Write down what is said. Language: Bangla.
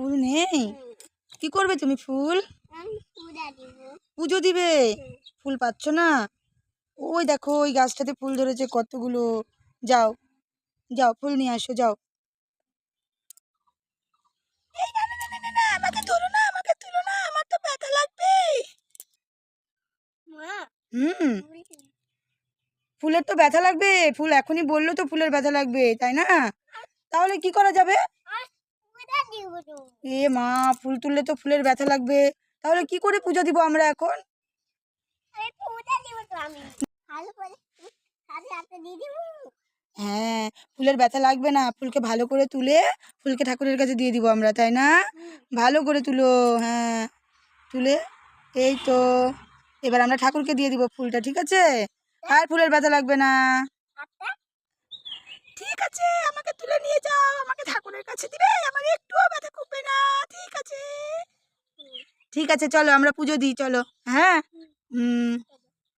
ফুল নেই? কি করবে তুমি ফুল? পুজো দিবে? ফুল পাচ্ছ না? ওই দেখো ওই গাছটাতে ফুল ধরেছে কতগুলো। যাও যাও ফুল নিয়ে আসো যাও। আমাকে ধরো না আমাকে তুলো না আমার তো ব্যথা লাগবে। হুম। ফুলের তো ব্যথা লাগবে ফুল এখনই বলল তো ফুলের ব্যথা লাগবে তাই না? তাহলে কি করা যাবে? এ মা ফুল তুললে তো ফুলের ব্যথা লাগবে। তাহলে কি করে পুজো দিব আমরা এখন? হ্যাঁ ফুলের ব্যথা লাগবে না। ফুলকে ভালো করে তুলে ফুলকে ঠাকুরের কাছে দিয়ে দিব আমরা তাই না? ভালো করে তুলো হ্যাঁ। তুলে এই তো। এবার আমরা ঠাকুরকে দিয়ে দিব ফুলটা ঠিক আছে? আর ফুলের ব্যথা লাগবে না। আচ্ছা। ঠিক আছে আমাকে তুলে নিয়ে যাও আমাকে ঠাকুরের কাছে দিবে। ঠিক আছে চলো আমরা পুজো দিই চলো। হ্যাঁ?